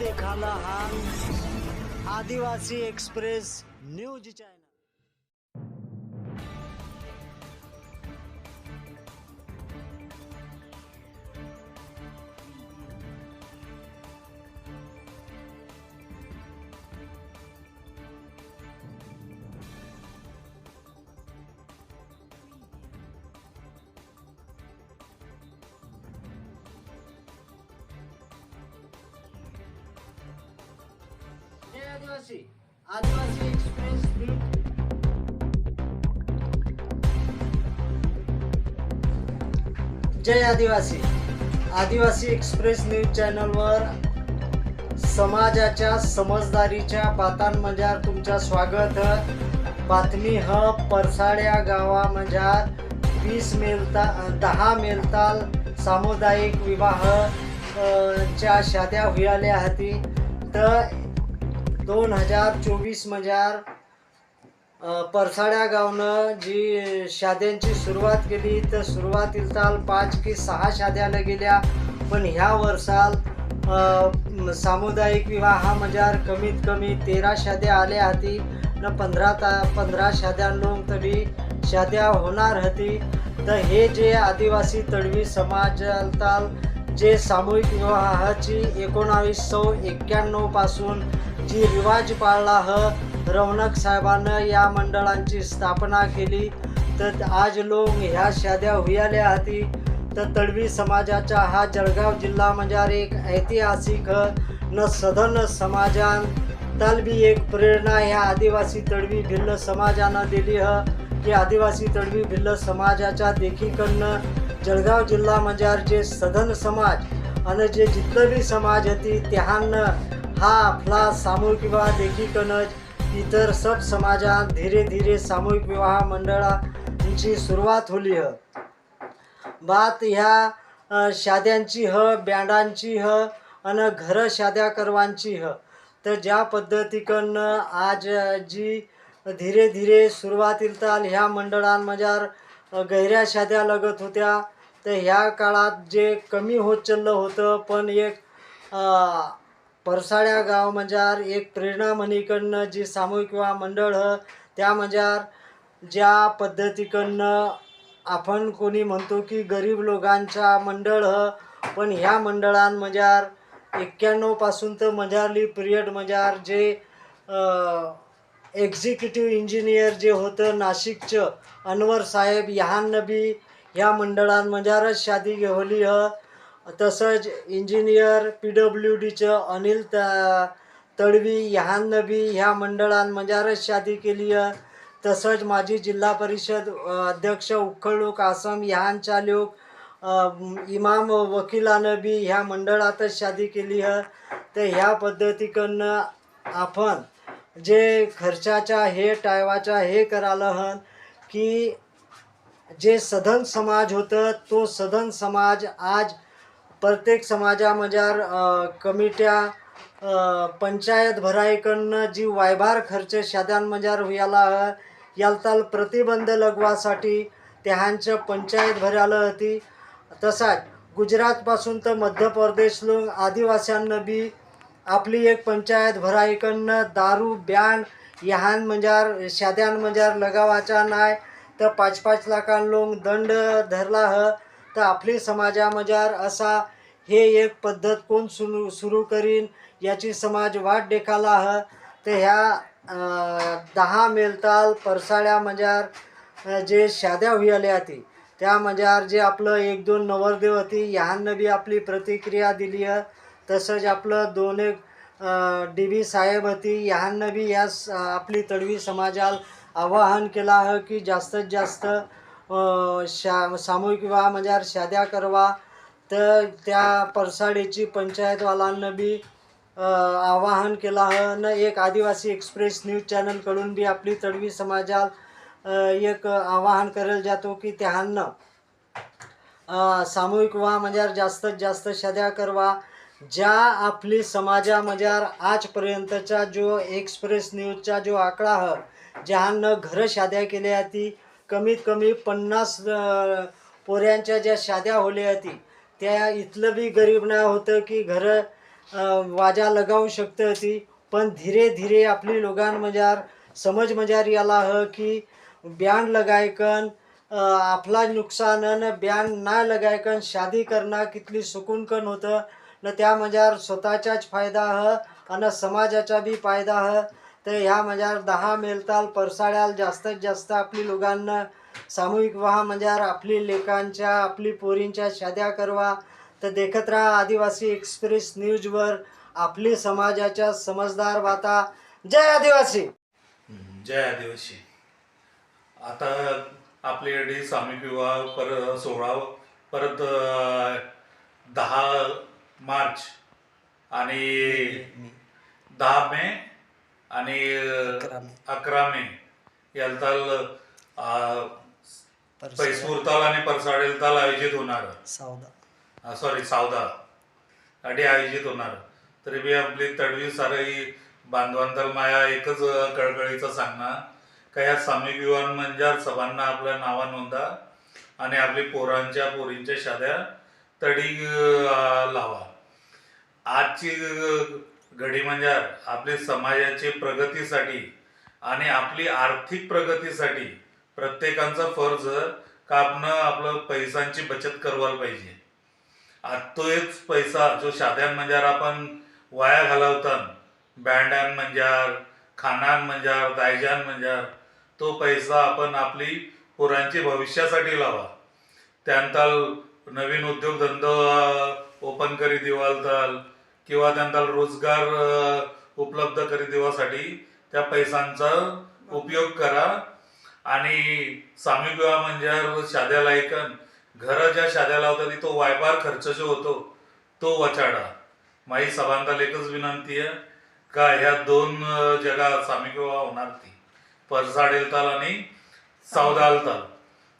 देखाला हा आदिवासी एक्सप्रेस न्यूज चॅनल। आदिवासी आदिवासी एक्सप्रेस जय आदिवासी. आदिवासी एक्सप्रेस न्यूज चॅनलवर समाजाच्या समजदारीच्या बातांमजार तुमचं स्वागत. बातमी ह परसाड्या गावामजार वीस मेलता दहा मेलताल सामुदायिक विवाह च्या शाद्या हुयाल्या हाती. तर दोन हजार चोवीस म्हणजे मजार परसाड्या गावनं जी शाद्यांची सुरुवात केली तर सुरुवातीला पाच की सहा शाद्याला गेल्या पण ह्या वर्षाल सामुदायिक विवाहा म्हणजे सामुदायिक कमीत कमी तेरा शाद्या आल्या हाती. न पंधरा ता पंधरा शाद्यांलोक तरी शाद्या होणार होती. तर हे जे आदिवासी तडवी समाजाल जे सामूहिक विवाहाची एकोणावीस सौ एक्क्याण्णवपासून जी रिवाज पाळला ह. रौनक साहेबानं या मंडळांची स्थापना केली. तर आज लोक ह्या शाद्या हुयाल्या हाती. तर तडवी समाजाचा हा जळगाव जिल्हा म्हणजे एक ऐतिहासिक न सधन समाजान. तलबी एक प्रेरणा ह्या आदिवासी तडवी भिल्ल समाजानं दिली ह. की आदिवासी तडवी भिल्ल समाजाच्या देखीकडनं जळगाव जिल्हा म्हणजे जे सधन समाज. आणि जे जितलं बी समाज होती त्याहानं हा आपला सामूहिक विवाह देखीकनच इतर सब समाजात धीरे धीरे सामूहिक विवाह मंडळांची सुरुवात होली ह. बात ह्या शाद्यांची ह बँडांची ह आणि घरं शाद्या करवांची ह. तर ज्या पद्धतीकडनं आज जी धीरे धीरे सुरुवातील ताल ह्या मंडळांमजार अ, शाद्या लगत होत्या. तर ह्या काळात जे कमी होत चाललं होतं पण एक परसाड्या गाव म्हणजार एक प्रेरणा म्हणीकडनं जी सामूहिक विवाह मंडळ ह त्या म्हणजार ज्या पद्धतीकडनं आपण कोणी म्हणतो की गरीब लोकांच्या मंडळ ह पण ह्या मंडळां म्हणजार एक्क्याण्णवपासून तर मजारली पिरियड म्हणजार जे एक्झिक्युटिव्ह इंजिनियर जे होतं नाशिकचं अनवर साहेब ह्यांना बी ह्या मंडळांमजारच शादी घेवली ह. तसंच इंजिनियर पी डब्ल्यू डीचं अनिल त तडवी ह्यांना बी ह्या मंडळांमजारच म्हणजे शादी केली तसंच माजी जिल्हा परिषद अध्यक्ष उखळूक आसम ह्यांच्या लोक इमाम वकिलानं बी ह्या मंडळातच शादी केली ह तर ह्या पद्धतीकडनं आपण जे खर्चाचा हे टायवाच्या हे करायला हन की जे सधन समाज होतं तो सधन समाज आज प्रत्येक समाजामजार कमिट्या पंचायत भराईकडनं जी वायभार खर्च शाद्यांमजार व्हायला ह यालताल प्रतिबंध लगवासाठी त्यांच्या पंचायत भरायला होती. तसाच गुजरातपासून तर मध्य प्रदेश लोक आदिवास्यांना बी आपली एक पंचायत भराईकडनं दारू बँड ह्यान मजार शाद्यांमजार लगावाचा नाही तर पाच पाच लाखां लोक दंड धरला ह. तर आपली समाजामजार असा हे एक पद्धत कोण सुरू सुरू करीन याची समाज वाट देखाला ह तर ह्या दहा मेलताल परसाळ्या मजार जे शाद्या हुयाल्या ती त्या मजार जे आपलं एक दोन नवरदेव होती ह्यांना बी आपली प्रतिक्रिया दिली आहे तसंच आपलं दोन एक डी बी साहेब होती ह्यांना बी या स- आपली तडवी समाजाला आवाहन केलं आहे की जास्तीत जास्त शा सामूहिक विवाह म्हणजे शाद्या करवा. तर त्या परसाडीची पंचायतवालांना बी आवाहन केलं आहे. न एक आदिवासी एक्सप्रेस न्यूज चॅनलकडून बी आपली तडवी समाजाला एक आवाहन करेल जातो की त्यांना सामूहिक विवाह म्हणजे जास्तीत जास्त शाद्या करवा. ज्या आपली समाजामजार म्हणजे आजपर्यंतचा जो एक्सप्रेस न्यूजचा जो आकडा ह ज्यांना घरं शाद्या केल्या ती कमीत कमी पन्नास पोऱ्यांच्या ज्या शाद्या होल्या होती त्या इथलं बी गरीब नाही होतं की घरं वाजा लगावू शकतं ती पण धीरे धीरे आपली लोकांमजार समज मजार याला ह की ब्यान लगायकन आपला नुकसान न ब्यान ना लगायकन शादी करणं कितली सुकूनकन होतं. न त्या मजार स्वतःचाच फायदा ह आणि समाजाचा बी फायदा ह. तर ह्या मजार दहा मेलताल परसाड्याल जास्तीत जास्त आपली लोकांना सामूहिक विवाह मजार आपली लेकांच्या आपली पोरींच्या शाद्या करवा. तर देखत राहा आदिवासी एक्सप्रेस न्यूजवर आपली समाजाच्या समजदार वाता. जय आदिवासी! जय आदिवासी. आता आपल्याकडे सामूहिक विवाह पर सोहळा परत दहा मार्च आणि दहा मे आणि अकरा मे. यालताल अं, पैसपूरताल आणि परसाडेलताल आयोजित होणार. सावधा सॉरी सावदा. साठी आयोजित होणार. तरी बी आपली तडवी सारही बांधवांतर माया एकच कळकळीचं सांगणार का या सामूहिक विवाह म्हणजे सभांना आपल्या नावा नोंदा आणि आपली पोरांच्या पोरींच्या शाद्या तडी लावा. आजची घडी म्हणजे आपले समाजाची प्रगतीसाठी आणि आपली आर्थिक प्रगतीसाठी प्रत्येकांचा फर्ज का आपण आपलं पैशांची बचत करवायला पाहिजे. आत्तोच पैसा जो शाद्यान म्हणजे आपण वाया घालवतात बँडान म्हणजे खानान म्हणजे दायजान म्हणजे तो पैसा आपण आपली पोरांची भविष्यासाठी लावा. त्यांताल नवीन उद्योगधंदो ओपन करी दिवालताल किंवा त्यांना रोजगार उपलब्ध करी देवासाठी त्या पैशांचा उपयोग करा. आणि सामी विवाह म्हणजे शाद्या लायकन घर ज्या शाद्या लावतात तो वायबार खर्च जो होतो तो वचाडा. माझी सभांताल एकच विनंती आहे का ह्या दोन जगा सामी विवाह होणार ती परसाडेलताल आणि सावदालताल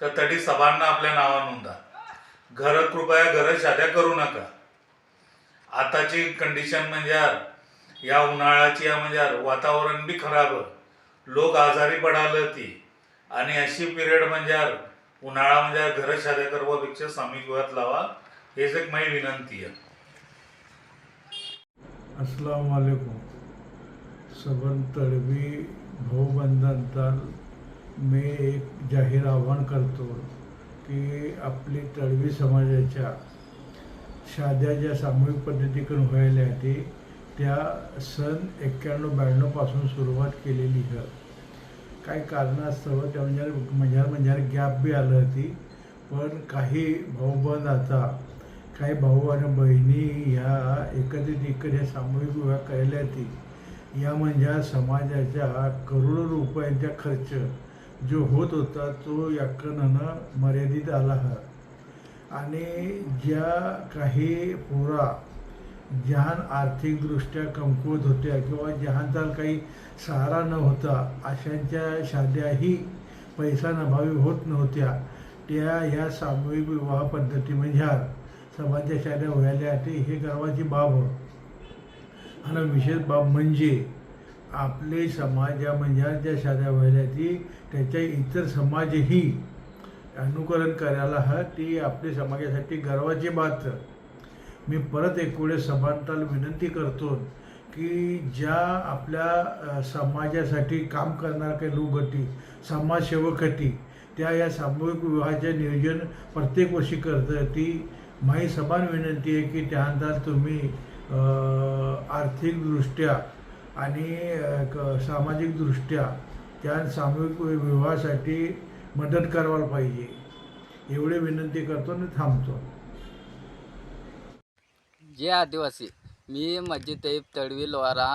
तर तरी सभांना आपल्या नावा नोंदा. घर कृपया घर शाद्या करू नका. आताची कंडिशन म्हणजे या उन्हाळ्याची म्हणजे वातावरण बी खराब. लोक आजारी पडाल ती. आणि अशी पिरियड म्हणजे उन्हाळा म्हणजे घर शाद्या करवापेक्षा सामूहिक लावा हेच एक माझी विनंती आहे. अस्सलाम वालेकुम सबन तळवी भाऊबंधांचा मी एक जाहीर आव्हान करतो की आपली तळवी समाजाच्या साध्या ज्या सामूहिक पद्धतीकडून व्हायला ती त्या सन एक्क्याण्णव ब्याण्णवपासून सुरुवात केलेली आहे काही कारणास्तव त्या म्हणजे म्हणजे म्हणजे गॅप बी आलं होती पण काही भाऊबंद आता. काही भाऊ आणि बहिणी ह्या एकत्रित इकडे सामूहिक विवाह करायला होती या म्हणजे समाजाच्या करोडो रुपयांचा खर्च जो होत होता तो याकडनं मर्यादित आला हा. आणि ज्या काही पोरा जहान आर्थिकदृष्ट्या कमकुवत होत्या किंवा जहानचा काही सहारा न होता अशांच्या शाद्याही पैसा नभावी होत नव्हत्या त्या ह्या सामूहिक विवाह पद्धती म्हणजे समाजाच्या शाद्या व्हायला ती हे गर्वाची बाब हो आणि विशेष बाब म्हणजे आपले समाजा म्हणजे ज्या शाद्या व्हायला ती त्याच्या इतर समाजही अनुकरण करायला हा ती आपल्या समाजासाठी गर्वाची बात. मी परत एक वेळेस विनंती करतो की ज्या आपल्या समाजासाठी काम करणार काही लोकगटी समाजसेवकटी त्या या सामूहिक विवाहाचे नियोजन प्रत्येक वर्षी करतं ती माझी समान विनंती आहे की त्यानंतर तुम्ही आर्थिकदृष्ट्या आणि क- सामाजिकदृष्ट्या त्या सामूहिक विवाहासाठी मदत करायला पाहिजे. एवढी विनंती करतो आणि थांबतो. जे आदिवासी मी मस्जिद तैब तडवी लोहारा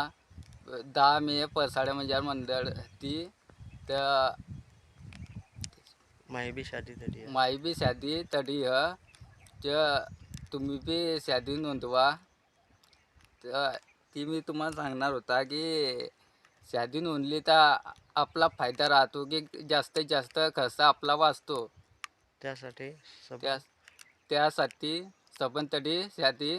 दहा मे परसाड्या मंजार मंडळ ती त्या माही बी शादी तरी माई बी शादी तडी ह त्या तुम्ही बी शादी नोंदवा. तर ती मी तुम्हाला सांगणार होता की शादी नोंदली तर आपला फायदा राहतो की जास्तीत जास्त खर्च आपला वाचतो. त्यासाठी त्या त्यासाठी सबन तरी शादी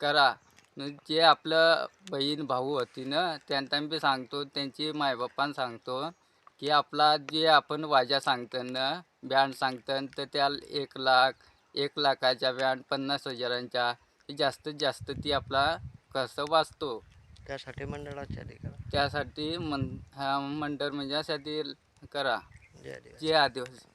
करा. न जे आपलं बहीण भाऊ होती ना त्यांना बी सांगतो त्यांची मायबापांना सांगतो की आपला जे आपण वाजा सांगतो ना बँड सांगतं तर त्या एक लाख एक लाखाच्या बँड पन्नास हजारांच्या जास्तीत जास्त ती आपला खर्च वाचतो. त्यासाठी मंडळाच्या अधिकार त्यासाठी मन हा मंडळ म्हणजे यासाठी करा. जे आदिवासी.